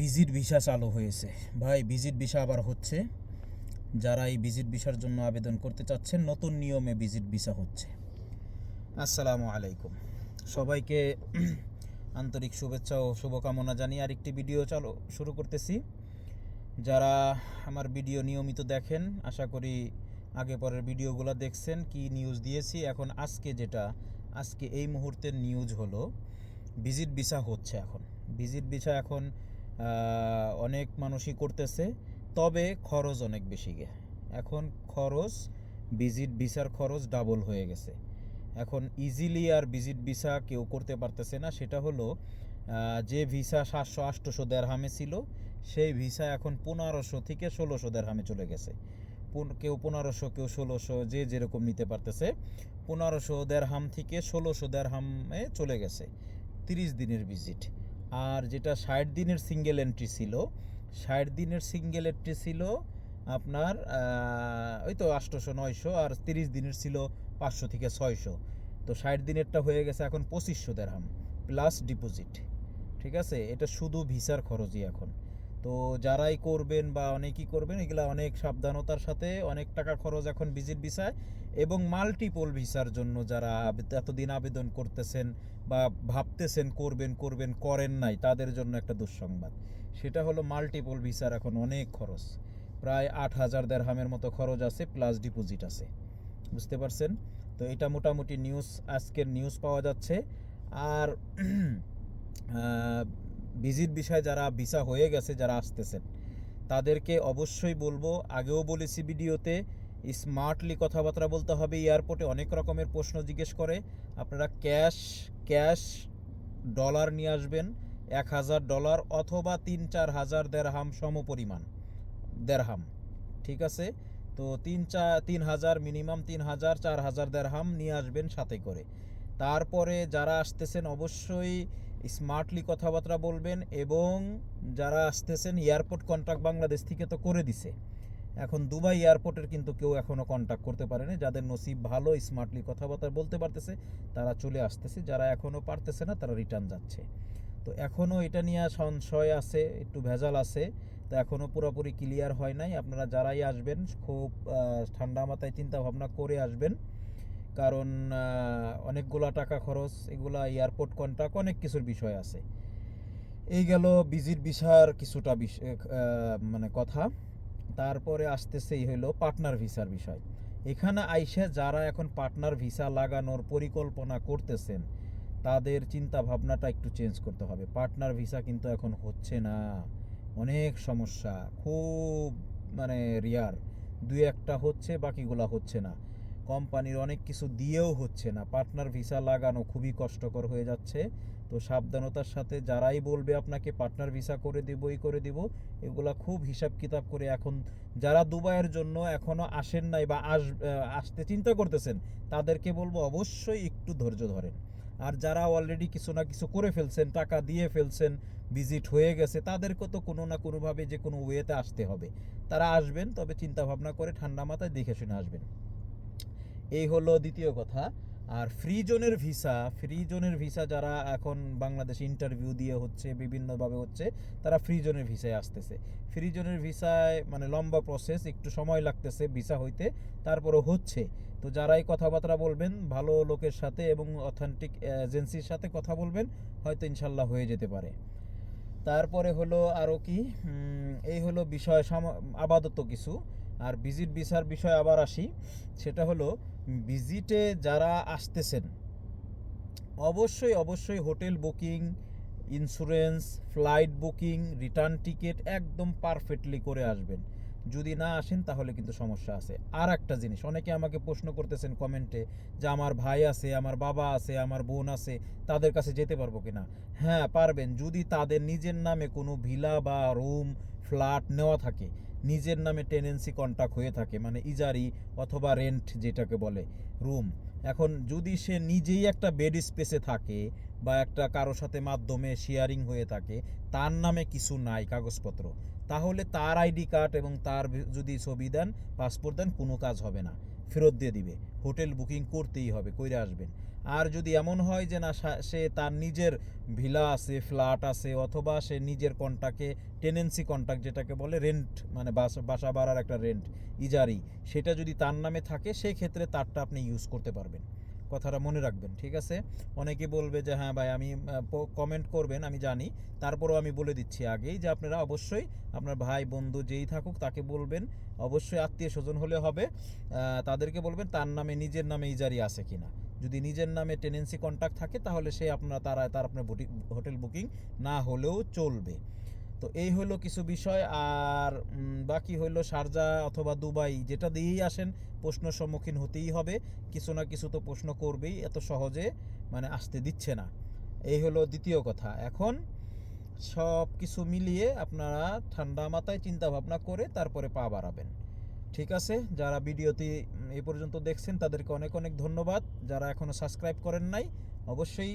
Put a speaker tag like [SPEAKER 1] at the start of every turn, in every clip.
[SPEAKER 1] Visit visa চালু হয়েছে। ভাই ভিজিট ভিসা আবার হচ্ছে। যারা এই ভিজিট ভিসার জন্য আবেদন করতে চাচ্ছেন, নতুন নিয়মে ভিজিট ভিসা হচ্ছে। আসসালামু আলাইকুম। সবাইকে আন্তরিক শুভেচ্ছা ও শুভকামনা জানিয়ে আরেকটি ভিডিও চালু, শুরু করতেছি। যারা আমার ভিডিও নিয়মিত দেখেন, আশা করি আগে পরের ভিডিওগুলো দেখছেন, কি নিউজ দিয়েছি। এখন আজকে যেটা, আজকে এই মুহূর্তের নিউজ হলো ভিজিট ভিসা হচ্ছে এখন। ভিজিট ভিসা এখন অনেক মানুষই করতেছে, তবে খরচ অনেক বেশি এখন খরচ ভিজিট ভিসার খরচ ডাবল হয়ে গেছে। এখন ইজিলি আর ভিজিট ভিসা কেউ করতে পারতেছে না, সেটা হলো যে ভিসা সাতশো আটশোশো দেড়হামে ছিল, সেই ভিসা এখন পনেরোশো থেকে ষোলোশো দেড়হামে চলে গেছে। কেউ পনেরোশো, কেউ ষোলোশো, যে যেরকম নিতে পারতেছে, পনেরোশো দেড়হাম থেকে ষোলোশো দেড়হামে চলে গেছে, তিরিশ দিনের ভিজিট আর যেটা ষাট দিনের সিঙ্গেল এন্ট্রি ছিল, ষাট দিনের সিঙ্গেল এন্ট্রি ছিল আপনার ওই তো আটশোশো নয়শো আর তিরিশ দিনের ছিল পাঁচশো থেকে ছয়শো। তো ষাট দিনেরটা হয়ে গেছে এখন পঁচিশশো দেড়হাম প্লাস ডিপোজিট ঠিক আছে? এটা শুধু ভিসার খরচই এখন। তো যারাই করবেন বা অনেকেই করবেন, এগুলা অনেক সাবধানতার সাথে অনেক টাকা খরচ এখন ভিজিট ভিসায় এবং মাল্টিপল ভিসার জন্য যারা এতদিন আবেদন করতেছেন বা ভাবতেছেন করবেন করবেন, করেন নাই, তাদের জন্য একটা দুঃসংবাদ। সেটা হলো মাল্টিপল ভিসার এখন অনেক খরচ। প্রায় আট হাজার দেড়হামের মতো খরচ আছে প্লাস ডিপোজিট আছে। বুঝতে পারছেন? তো এটা মোটামুটি নিউজ আজকের নিউজ পাওয়া যাচ্ছে। আর ভিজিট বিষয়ে যারা ভিসা হয়ে গেছে, যারা আসতেছেন, তাদেরকে অবশ্যই বলব, আগেও বলেছি ভিডিওতে স্মার্টলি কথাবার্তা বলতে হবে, এয়ারপোর্টে অনেক রকমের প্রশ্ন জিজ্ঞেস করে। আপনারা ক্যাশ ক্যাশ ডলার নিয়ে আসবেন, এক হাজার ডলার অথবা তিন চার হাজার দেড়হাম সম পরিমাণ দেড়হাম, ঠিক আছে? তো তিন চা, তিন হাজার মিনিমাম তিন হাজার, চার হাজার দেড়হাম নিয়ে আসবেন সাথে করে। তারপরে যারা আসতেছেন, অবশ্যই স্মার্টলি কথাবার্তা বলবেন এবং যারা আসতেছেন এয়ারপোর্ট কন্ট্রাক্ট বাংলাদেশ থেকে তো করে দিছে। এখন দুবাই এয়ারপোর্টের কিন্তু কেউ এখনও কন্ট্যাক্ট করতে পারেনি। যাদের নসিব ভালো স্মার্টলি কথাবার্তা বলতে পারতেছে, তারা চলে আসতেছে। যারা এখনও পারতেছে না, তারা রিটার্ন যাচ্ছে। তো এখনও এটা নিয়ে সংশয় আছে, একটু ভেজাল আছে। তো এখনও পুরোপুরি ক্লিয়ার হয় নাই। আপনারা যারাই আসবেন, খুব ঠান্ডা মাথায় চিন্তা ভাবনা করে আসবেন। কারণ অনেকগুলা টাকা খরচ, এগুলা এয়ারপোর্ট কন্ট্রাক্ট অনেক কিছুর বিষয় আছে। এই গেল ভিজিট ভিসার কিছুটা মানে কথা। তারপরে আসতেছেই হলো পার্টনার ভিসার বিষয়। এখানে আইসে যারা এখন পার্টনার ভিসা লাগানোর পরিকল্পনা করতেছেন, তাদের চিন্তা ভাবনাটা একটু চেঞ্জ করতে হবে। পার্টনার ভিসা কিন্তু এখন হচ্ছে না। অনেক সমস্যা। খুব মানে রিয়ার। দুই একটা হচ্ছে, বাকিগুলা হচ্ছে না। কোম্পানির অনেক কিছু দিয়েও হচ্ছে না। পার্টনার ভিসা লাগানো খুবই কষ্টকর হয়ে যাচ্ছে। তো সাবধানতার সাথে যারাই বলবে আপনাকে পার্টনার ভিসা করে দিবই করে দিব, এগুলা খুব হিসাব কিতাব করে এখন যারা দুবাইয়ের জন্য এখনও আসেন নাই বা আস আসতে চিন্তা করতেছেন, তাদেরকে বলব অবশ্যই একটু ধৈর্য ধরেন। আর যারা অলরেডি কিছু না কিছু করে ফেলছেন, টাকা দিয়ে ফেলছেন ভিজিট হয়ে গেছে, তাদেরকে তো কোনো না কোনোভাবে যে কোনো ওয়েতে আসতে হবে। তারা আসবেন, তবে চিন্তা ভাবনা করে ঠান্ডা মাথায় দেখে শুনে আসবেন। এই হলো দ্বিতীয় কথা। আর ফ্রি জোনের ভিসা ফ্রি জোনের ভিসা যারা এখন বাংলাদেশ ইন্টারভিউ দিয়ে হচ্ছে, বিভিন্নভাবে হচ্ছে, তারা ফ্রি জোনের ভিসায় আসতেছে। ফ্রি জোনের ভিসায় মানে লম্বা প্রসেস একটু সময় লাগতেছে ভিসা হইতে, তারপরও হচ্ছে। তো যারাই কথাবার্তা বলবেন, ভালো লোকের সাথে এবং অথেন্টিক এজেন্সির সাথে কথা বলবেন, হয়তো ইনশাল্লাহ হয়ে যেতে পারে। তারপরে হলো আরও কি? এই হলো বিষয় আপাতত কিছু। আর ভিজিট ভিসার বিষয় আবার আসি, সেটা হলো ভিজিটে যারা আসতেছেন, অবশ্যই অবশ্যই hotel booking insurance flight booking return ticket একদম পারফেক্টলি করে আসবেন। যদি না আসেন তাহলে কিন্তু সমস্যা আছে। আর একটা জিনিস, অনেকে আমাকে প্রশ্ন করতেছেন কমেন্টে যে আমার ভাই আছে, আমার বাবা আছে, আমার বোন আছে, তাদের কাছে যেতে পারব কিনা? হ্যাঁ পারবেন। যদি তাদের নিজের নামে কোনো ভিলা বা রুম ফ্ল্যাট নেওয়া থাকে নিজের নামে টেনেন্সি কন্ট্রাক্ট হয়ে থাকে মানে ইজারি অথবা রেন্ট যেটাকে বলে রুম এখন যদি সে নিজেই একটা বেড স্পেসে থাকে বা একটা কারও সাথে মাধ্যমে শেয়ারিং হয়ে থাকে, তার নামে কিছু নাই কাগজপত্র। তাহলে তার আইডি কার্ড এবং তার যদি ছবি দেন পাসপোর্ট দেন, কোনো কাজ হবে না। ফেরত দিয়ে দিবে। হোটেল বুকিং করতেই হবে, কইরে আসবেন। আর যদি এমন হয় যে না, সে তার নিজের ভিলা আছে, ফ্ল্যাট আছে, অথবা সে নিজের কন্টাকে, টেনেন্সি কন্ট্রাক্ট যেটাকে বলে, রেন্ট মানে বাসা বাসা ভাড়ার একটা রেন্ট, ইজারি, সেটা যদি তার নামে থাকে সেই ক্ষেত্রে তারটা আপনি ইউজ করতে পারবেন। কথাটা মনে রাখবেন, ঠিক আছে? অনেকে বলবে যে হ্যাঁ ভাই, আমি কমেন্ট করবেন, আমি জানি। তারপরেও আমি বলে দিচ্ছি আগেই যে, আপনারা অবশ্যই আপনার ভাই, বন্ধু যেই থাকুক তাকে বলবেন। অবশ্যই আত্মীয় স্বজন হলে হবে তাদেরকে বলবেন তার নামে, নিজের নামে ইজারি আছে কিনা। যদি নিজের নামে টেনেন্সি কন্ট্রাক্ট থাকে তাহলে সে আপনার, তারা, তার আপনার হোটেল বুকিং না হলেও চলবে। তো এই হলো কিছু বিষয়। আর বাকি হলো শারজা অথবা দুবাই, যেটা দিয়েই আসেন, প্রশ্ন সম্মুখীন হতেই হবে। কিছু না কিছু তো প্রশ্ন করবেই, এত সহজে মানে আসতে দিচ্ছে না। এই হলো দ্বিতীয় কথা। এখন সব কিছু মিলিয়ে আপনারা ঠান্ডা মাথায় চিন্তা ভাবনা করে তারপরে পা বাড়াবেন। ঠিক আছে? যারা ভিডিওটি এ পর্যন্ত দেখছেন, তাদেরকে অনেক অনেক ধন্যবাদ। যারা এখনও সাবস্ক্রাইব করেন নাই, অবশ্যই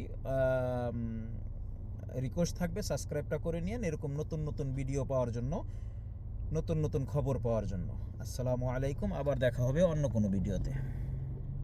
[SPEAKER 1] রিকোয়েস্ট থাকবে সাবস্ক্রাইবটা করে নিন এরকম নতুন নতুন ভিডিও পাওয়ার জন্য, নতুন নতুন খবর পাওয়ার জন্য। আসসালামু আলাইকুম, আবার দেখা হবে অন্য কোনো ভিডিওতে